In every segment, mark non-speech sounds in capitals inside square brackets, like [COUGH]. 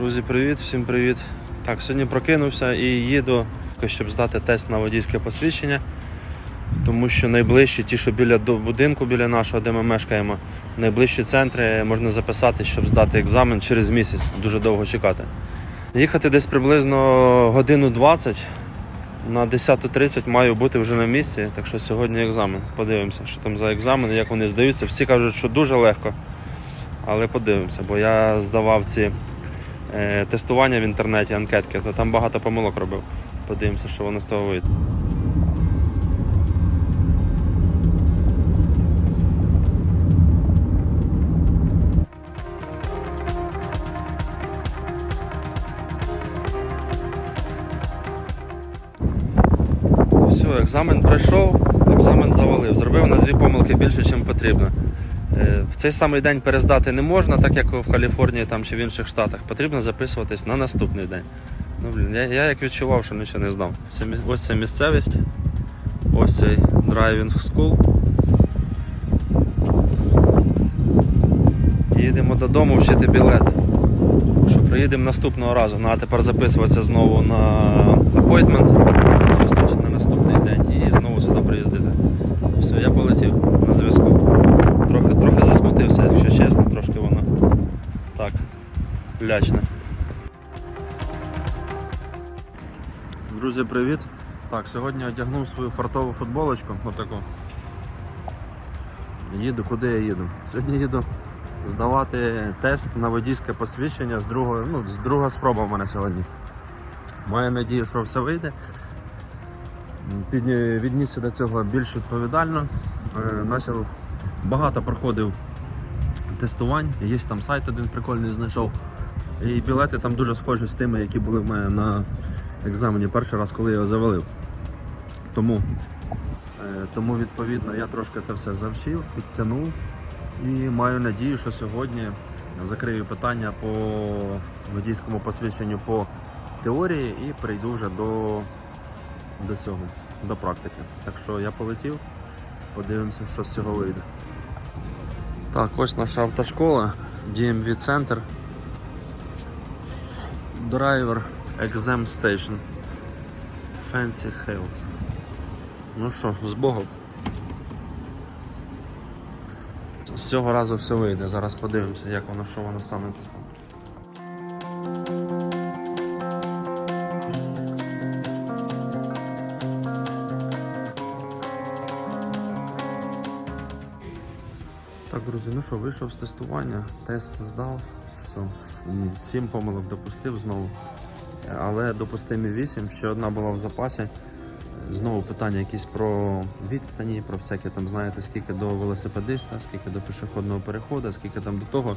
Друзі, привіт, всім привіт. Так, сьогодні прокинувся і їду, щоб здати тест на водійське посвідчення. Тому що найближчі, ті, що біля будинку, біля нашого, де ми мешкаємо, найближчі центри можна записати, щоб здати екзамен через місяць. Дуже довго чекати. Їхати десь приблизно годину 20. На 10.30 маю бути вже на місці, так що сьогодні екзамен. Подивимося, що там за екзамен, як вони здаються. Всі кажуть, що дуже легко. Але подивимося, бо я здавав ці тестування в інтернеті, анкетки, то там багато помилок робив. Подивимося, що воно з того вийде. Все, екзамен пройшов, екзамен завалив. Зробив на дві помилки більше, ніж потрібно. Е, В цей самий день перездати не можна, так як в Каліфорнії там чи в інших штатах. Потрібно записуватись на наступний день. Ну, блін, я, я як відчував, що нічого не здав. Це, ось ця місцевість, ось цей драйвінг скул. Їдемо додому вчити білети. Що приїдемо наступного разу. Ну, а тепер записуватися знову на апойтмент, зустріч на наступний день і знову сюди приїздити. Все, я полетів засмутився, якщо чесно, трошки воно так лячне. Друзі, привіт! Так, сьогодні одягнув свою фартову футболочку, отаку. Їду, куди я їду? Сьогодні їду здавати тест на водійське посвідчення з другої, ну, з друга спроба в мене сьогодні. Маю надію, що все вийде. Віднісся до цього більш відповідально. Е, Начав багато проходив тестувань. Є там сайт один прикольний знайшов. І білети там дуже схожі з тими, які були в мене на екзамені перший раз, коли я його завалив. Тому, е, тому відповідно, я трошки це все завчив, підтягнув і маю надію, що сьогодні закрию питання по водійському посвідченню по теорії і прийду вже до, до цього, до практики. Так що я полетів, подивимося, що з цього вийде. Так, ось наша автошкола, DMV центр Driver Exam Station. Fancy Hills. Ну що, з Богом. З цього разу все вийде. Зараз подивимося, як воно, що воно стане. Так, друзі, ну що, вийшов з тестування, тест здав, все. Сім помилок допустив знову. Але допустимі 8, ще одна була в запасі. Знову питання якісь про відстані, про всяке там, знаєте, скільки до велосипедиста, скільки до пішохідного переходу, скільки там до того.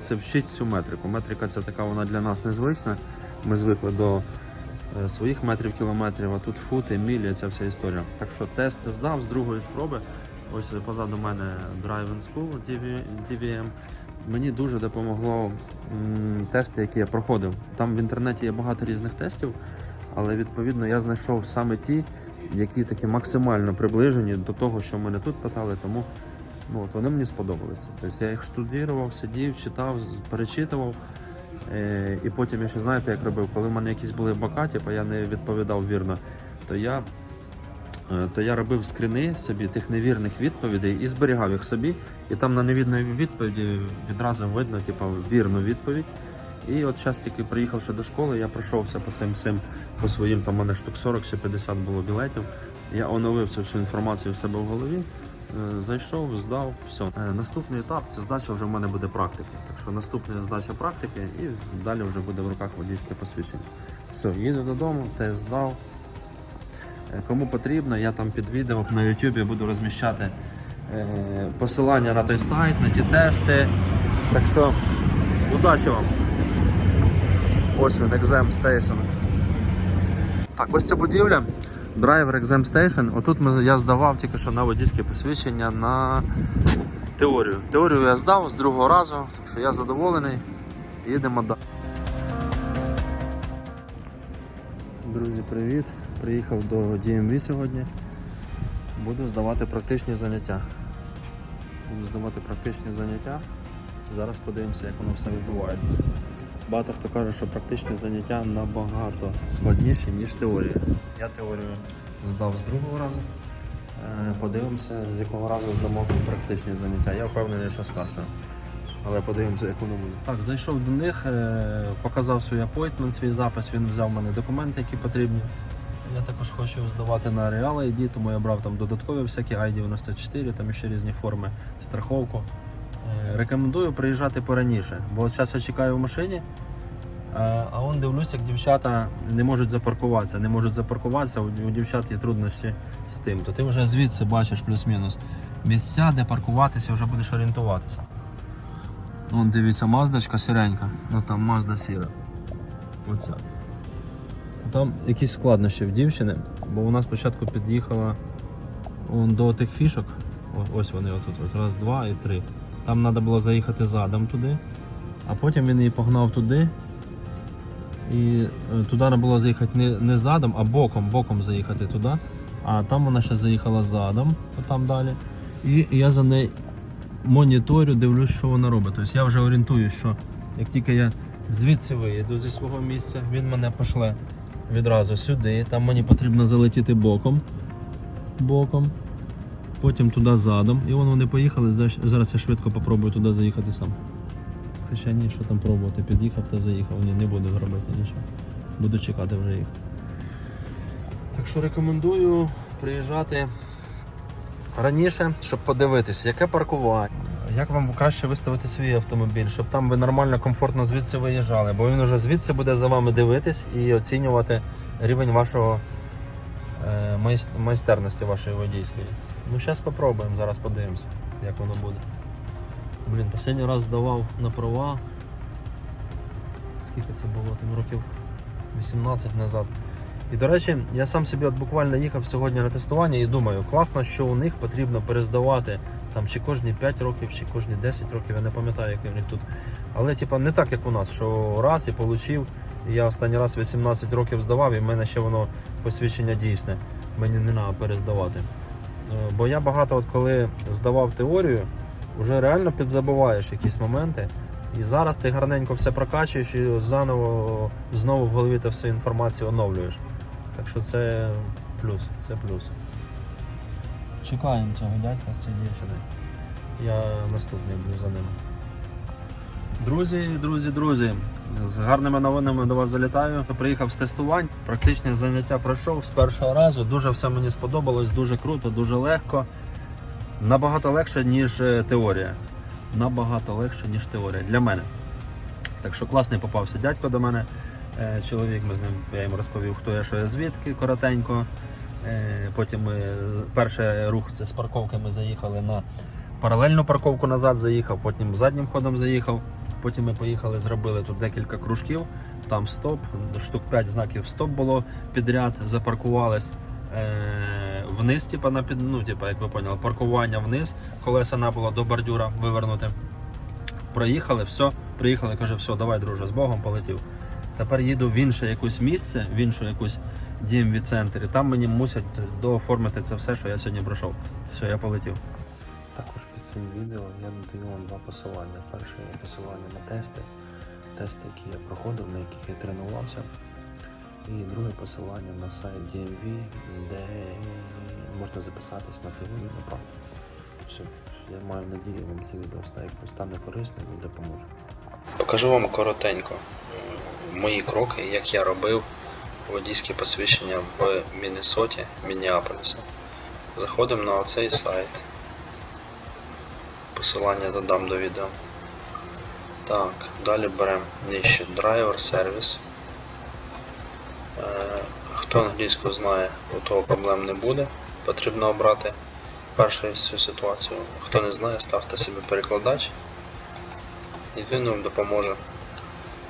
Це вчить цю метрику. Метрика це така, вона для нас незвична. Ми звикли до е, своїх метрів кілометрів, а тут фути, мілі, ця вся історія. Так що тест здав з другої спроби. Ось позаду мене Driving School DVM. Мені дуже допомогло тести, які я проходив. Там в інтернеті є багато різних тестів, але відповідно я знайшов саме ті, які такі максимально приближені до того, що мене тут питали. Тому ну, от вони мені сподобалися. Тобто я їх штудував, сидів, читав, перечитував. Е, і потім я ще знаєте, як робив, коли в мене якісь були бока, типу я не відповідав вірно, то я Е, то я робив скріни собі тих невірних відповідей і зберігав їх собі. І там на невірної відповіді відразу видно, типу, вірну відповідь. І от зараз тільки приїхавши до школи, я пройшовся по цим всім, по своїм, там у мене штук 40 чи 50 було білетів. Я оновив цю всю інформацію в себе в голові. е, Зайшов, здав, все. Е, Наступний етап це здача вже в мене буде практики. Так що наступна здача практики і далі вже буде в руках водійське посвідчення. Все, їду додому, тест здав. Е, Кому потрібно, я там під відео на YouTube буду розміщати е, посилання на той сайт, на ті тести. Так що удачі вам! Ось він, Exam Station. Так, ось ця будівля. Драйвер Exam Station. Отут ми, я здавав тільки що на водійське посвідчення на теорію. Теорію я здав з другого разу, так що я задоволений. Їдемо далі. Друзі, привіт! Приїхав до DMV сьогодні. Буду здавати практичні заняття. Буду здавати практичні заняття. Зараз подивимося, як воно все відбувається. Багато хто каже, що практичні заняття набагато складніші, ніж теорія. Я теорію здав з другого разу. Е, Подивимося, з якого разу здамо практичні заняття. Я впевнений, що з першого. Але подивимося, як воно буде. Так, зайшов до них, е, показав свій апойтмент, свій запис, він взяв мене документи, які потрібні. Я також хочу здавати на Real ID, тому я брав там додаткові всякі ID94, там ще різні форми, страховку. Е, Рекомендую приїжджати пораніше, бо зараз я чекаю в машині, е, а он дивлюсь, як дівчата не можуть запаркуватися. Не можуть запаркуватися, у дівчат є труднощі з тим. То ти вже звідси бачиш плюс-мінус місця, де паркуватися, вже будеш орієнтуватися. Вон дивіться, маздочка сіренька, ну там мазда сіра. Оця. Там якісь складнощі в дівчини, бо вона спочатку під'їхала до тих фішок. Ось вони отут. От, раз, два і три. Там треба було заїхати задом туди, а потім він її погнав туди. І е, туди треба було заїхати не, не задом, а боком, боком заїхати туди. А там вона ще заїхала задом, там далі. І я за нею моніторю, дивлюсь, що вона робить. Тобто я вже орієнтуюсь, що як тільки я звідси виїду зі свого місця, він мене пошле відразу сюди. Там мені потрібно залетіти боком. Боком. Потім туди задом. І воно вони поїхали. Зараз я швидко попробую туди заїхати сам. Хоча ні, що там пробувати, під'їхав та заїхав. Ні, не буду робити нічого. Буду чекати вже їх. Так що рекомендую приїжджати раніше, щоб подивитися, яке паркування. Як вам краще виставити свій автомобіль, щоб там ви нормально, комфортно звідси виїжджали, бо він уже звідси буде за вами дивитись і оцінювати рівень вашого е, майстерності вашої водійської. Ну, зараз спробуємо, зараз подивимося, як воно буде. Блін, останній раз здавав на права. Скільки це було? Там років 18 назад. І до речі, я сам собі от буквально їхав сьогодні на тестування і думаю, класно, що у них потрібно перездавати там чи кожні 5 років, чи кожні 10 років, я не пам'ятаю, який в них тут. Але типа не так, як у нас, що раз і получив. Я останній раз 18 років здавав, і в мене ще воно посвідчення дійсне. Мені не треба перездавати. Е, Бо я багато, от коли здавав теорію, вже реально підзабуваєш якісь моменти. І зараз ти гарненько все прокачуєш і заново знову в голові ти всю інформацію оновлюєш. Так що це плюс, це плюс. Чекаємо цього дядька з дівчиною. Я наступний буду за ним. Друзі, друзі, друзі, з гарними новинами до вас залітаю. Приїхав з тестувань. Практичне заняття пройшов з першого разу. Дуже все мені сподобалось, дуже круто, дуже легко. Набагато легше, ніж е, теорія. Набагато легше, ніж теорія для мене. Так що класний попався дядько до мене. Е, Чоловік, ми з ним я йому розповів, хто я, що я звідки коротенько. Е, Потім ми перший рух це з парковки ми заїхали на паралельну парковку назад, заїхав, потім заднім ходом заїхав. Потім ми поїхали, зробили тут декілька кружків, там стоп, штук 5 знаків стоп було підряд, запаркувались. Е, вниз, типа, на під, ну, типа, як ви поняли, паркування вниз, колеса не було до бордюра вивернути. Проїхали, все, приїхали, каже, все, давай, друже, з Богом полетів. Тепер їду в інше якесь місце, в іншу якусь DMV центр, і там мені мусять дооформити це все, що я сьогодні пройшов. Все, я полетів. Також під цим відео я надаю вам два посилання. Перше є посилання на тести, тести, які я проходив, на яких я тренувався. І друге посилання на сайт DMV, де можна записатись на теорію на. Все, я маю надію, вам це відео стане корисним і допоможе. Покажу вам коротенько мої кроки, як я робив водійське посвідчення в Міннесоті, Мінніаполісі. Заходимо на оцей сайт. Посилання додам до відео. Так, далі беремо нижче Driver Service. Е, Хто англійську знає, у того проблем не буде. Потрібно обрати першу цю ситуацію. Хто не знає, ставте собі перекладач і він вам допоможе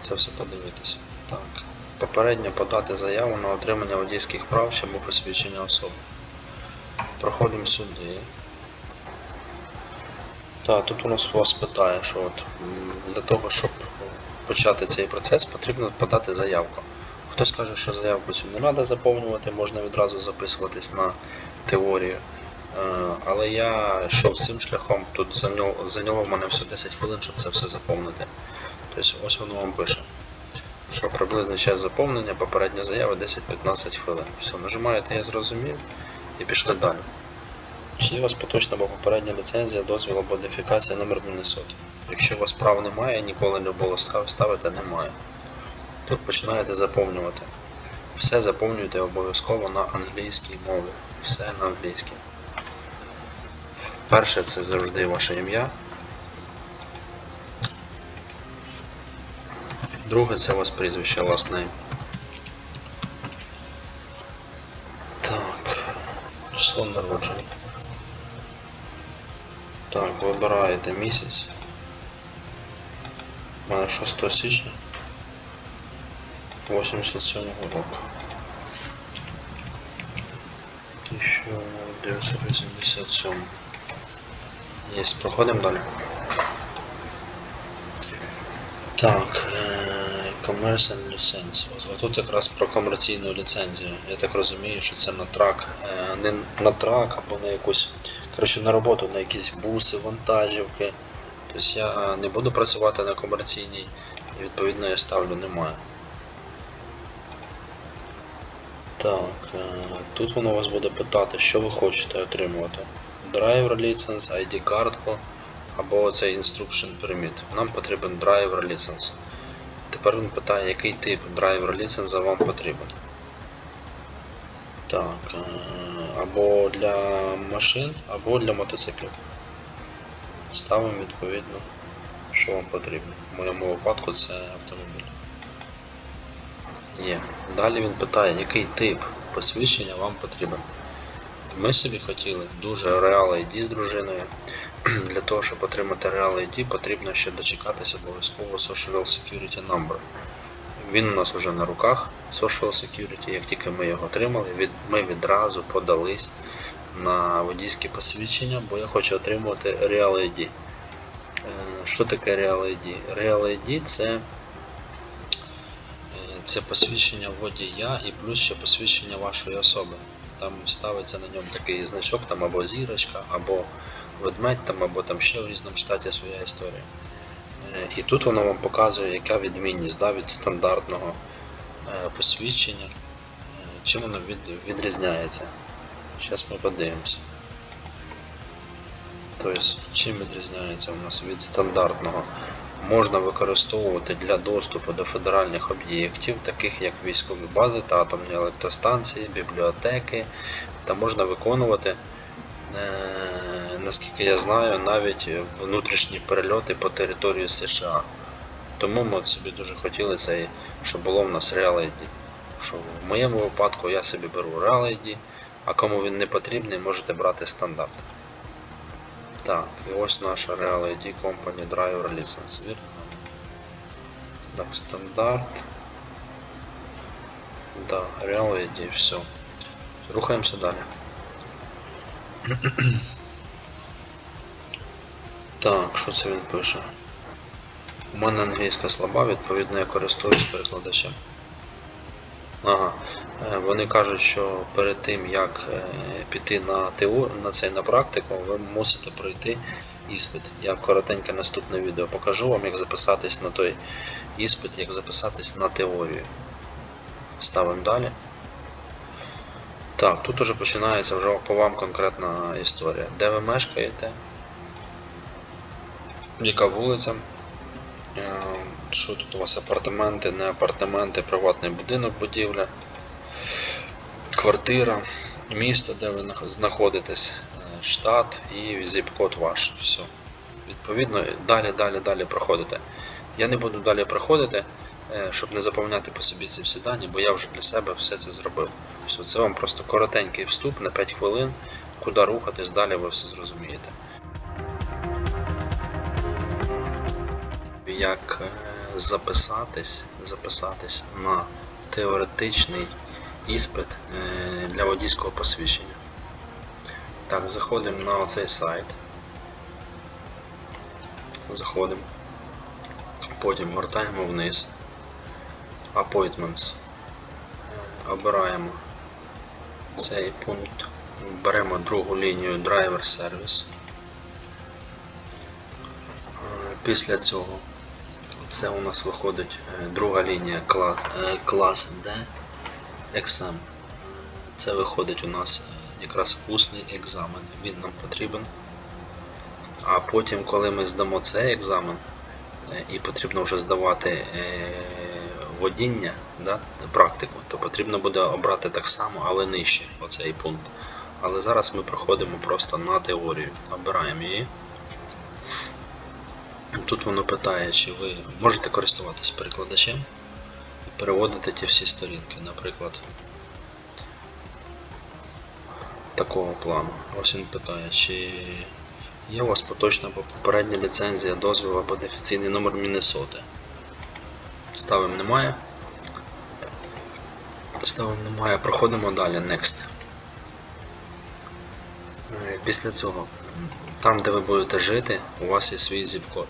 це все подивитися. Так. Попередньо подати заяву на отримання водійських прав чи або посвідчення особи. Проходимо сюди. Так, тут у нас вас питає, що от для того, щоб почати цей процес, потрібно подати заявку. Хтось каже, що заявку цю не треба заповнювати, можна відразу записуватись на теорію. Е, Але я йшов цим шляхом, тут зайняло, зайняло в мене всього 10 хвилин, щоб це все заповнити. Тобто ось воно вам пише. що приблизний час заповнення попередня заява 10-15 хвилин. Все, нажимаєте Я зрозумів і пішли далі. Чи є у вас поточна або попередня ліцензія, дозвіл або модифікація номер Міннесоти? Якщо у вас прав немає, ніколи не було ставити немає. Тут починаєте заповнювати. Все заповнюйте обов'язково на англійській мові. Все на англійській. Перше це завжди ваше ім'я. Друге це у вас прізвище name. Так. Число народження. Так, вибираєте місяць. У мене 6 січня 87 року. 1987. Єсть, проходимо далі. Так, Commercial License. Ось Тут якраз про комерційну ліцензію. Я так розумію, що це на трак, е, не на трак або на якусь, коротше, на роботу, на якісь буси, вантажівки. Тобто я е, не буду працювати на комерційній і відповідно я ставлю немає. Так, е, тут воно вас буде питати, що ви хочете отримувати. Driver license, ID картку або цей instruction permit. Нам потрібен driver license. Тепер він питає, який тип driver license вам потрібен. Так, е, або для машин, або для мотоциклів. Ставимо відповідно, що вам потрібно. В моєму випадку це автомобіль. Є. Далі він питає, який тип посвідчення вам потрібен. Ми собі хотіли дуже Real ID з дружиною. [CLEARS THROAT] Для того, щоб отримати Real ID, потрібно ще дочекатися обов'язково Social Security Number. Він у нас вже на руках, Social Security, як тільки ми його отримали, ми відразу подались на водійське посвідчення, бо я хочу отримувати Real ID. Е, Що таке Real ID? Real ID це Е, Це посвідчення водія і плюс ще посвідчення вашої особи. Там ставиться на ньому такий значок, там або зірочка, або ведмедь, там, або там ще в різному штаті своя історія. Е, І тут воно вам показує, яка відмінність да, від стандартного е, посвідчення, е, чим воно від, відрізняється. Зараз ми подивимося. Тобто, чим відрізняється у нас від стандартного можна використовувати для доступу до федеральних об'єктів, таких як військові бази та атомні електростанції, бібліотеки, та можна виконувати, е, наскільки я знаю, навіть внутрішні перельоти по території США. Тому ми от собі дуже хотіли цей, щоб було в нас Real ID. Що в моєму випадку я собі беру Real ID, а кому він не потрібний, можете брати стандарт. Так, і ось наша Real ID Company Driver License, вірно? Так, стандарт. Да, Real ID, все. Рухаємося далі. [CLEARS THROAT] Так, що це він пише? У мене англійська слаба, відповідно я користуюсь перекладачем. Ага. Е, Вони кажуть, що перед тим як е, піти на теор... на цей на практику, ви мусите пройти іспит. Я коротеньке наступне відео покажу вам, як записатись на той іспит, як записатись на теорію. Ставимо далі. Так, тут уже починається вже по вам конкретна історія. Де ви мешкаєте? Яка вулиця? Е, Що тут у вас апартаменти, не апартаменти, приватний будинок, будівля, квартира, місто, де ви знаходитесь, е, штат і зіп-код ваш. Все. Відповідно, далі, далі, далі проходите. Я не буду далі проходити, е, щоб не заповняти по собі ці всі дані, бо я вже для себе все це зробив. Все, це вам просто коротенький вступ на 5 хвилин, куди рухатись, далі ви все зрозумієте. як е, записатись, записатись на теоретичний іспит е, для водійського посвідчення. Так, заходимо на оцей сайт. Заходимо. Потім гортаємо вниз. Appointments. Обираємо цей пункт. Беремо другу лінію Driver Service. Е, Після цього це у нас виходить е, друга лінія клас D XM. Це виходить у нас якраз усний екзамен. Він нам потрібен. А потім, коли ми здамо цей екзамен, е, і потрібно вже здавати е, водіння, да, практику, то потрібно буде обрати так само, але нижче оцей пункт. Але зараз ми проходимо просто на теорію. Обираємо її. Тут воно питає, чи ви можете користуватись перекладачем переводити ті всі сторінки, наприклад, такого плану. Ось він питає, чи є у вас поточна попередня ліцензія, дозвіл або дефіційний номер Міннесоти. Ставимо немає. Ставимо немає, проходимо далі. Next. Е, Після цього, там, де ви будете жити, у вас є свій зіп-код.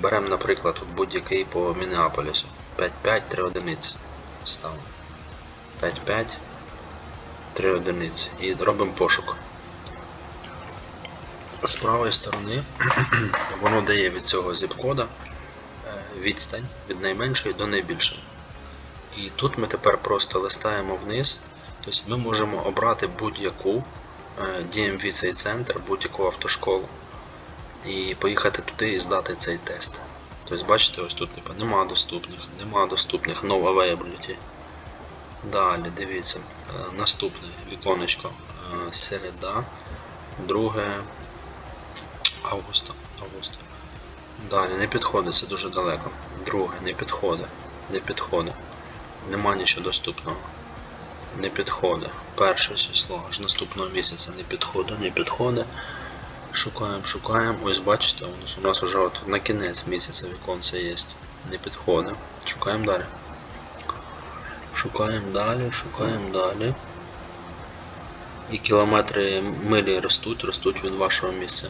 Беремо, наприклад, будь-який по Мінеаполісу. 5-5, 3 одиниці. Ставимо. 5-5, 3 одиниці. І робимо пошук. З правої сторони [CLEARS THROAT] воно дає від цього зіп-кода е, відстань від найменшої до найбільшої. І тут ми тепер просто листаємо вниз. Тобто ми можемо обрати будь-яку е, DMV цей центр, будь-яку автошколу і поїхати туди і здати цей тест. Тобто, бачите, ось тут типу, нема доступних, нема доступних no availability. Далі, дивіться, е, наступне віконечко е, середа, 2 августа. августа. Далі не підходить, це дуже далеко. Друге, не підходить, не підходить. Нема нічого доступного. Не підходить. Перше число аж наступного місяця не підходить, не підходить. Шукаємо, шукаємо. Ось бачите, у нас, вже от на кінець місяця віконце є. Не підходить. Шукаємо далі. Шукаємо далі, шукаємо далі. І кілометри милі ростуть, ростуть від вашого місця.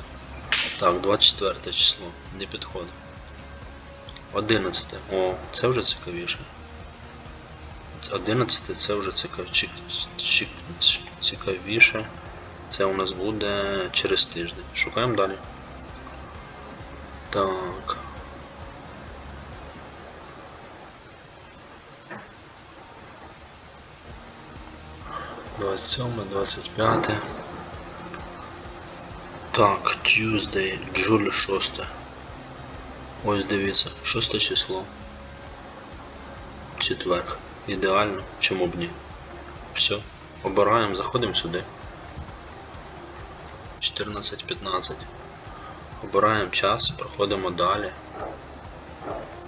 Так, 24 число. Не підходить. 11. О, це вже цікавіше. 11 це вже цікав... цікавіше. Це у нас буде через тиждень. Шукаємо далі. Так. Двадцять сьоме, двадцять п'яте. Так, Tuesday, Джуль 6. Ось дивіться, 6 число. Четверг. Ідеально, чому б ні? Все. Обираємо, заходимо сюди. 14.15. Обираємо час, проходимо далі.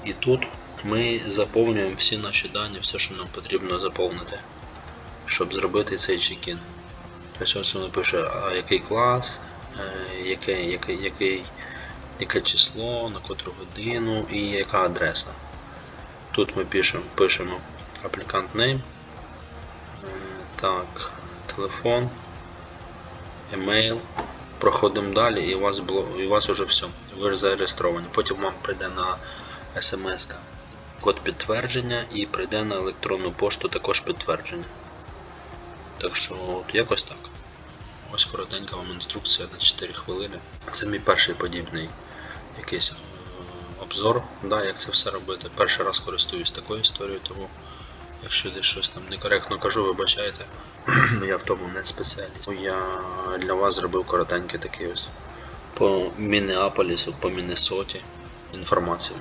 І тут ми заповнюємо всі наші дані, все, що нам потрібно заповнити, щоб зробити цей чекін. Тобто ось воно пише, а який клас, е, яке, яке, яке число, на котру годину і яка адреса. Тут ми пишемо, пишемо applicant name, е, так, телефон, емейл. Проходимо далі і у вас було, і у вас вже все. Ви зареєстровані. Потім вам прийде на смс код підтвердження і прийде на електронну пошту також підтвердження. Так що от якось так. Ось коротенька вам інструкція на 4 хвилини. Це мій перший подібний якийсь е, обзор, да, як це все робити. Перший раз користуюсь такою історією, тому якщо десь щось там некоректно кажу, вибачайте. [CLEARS THROAT] Я в тому не спеціаліст. Я для вас зробив коротенький такий ось по Міннеаполісу, по Міннесоті інформацію.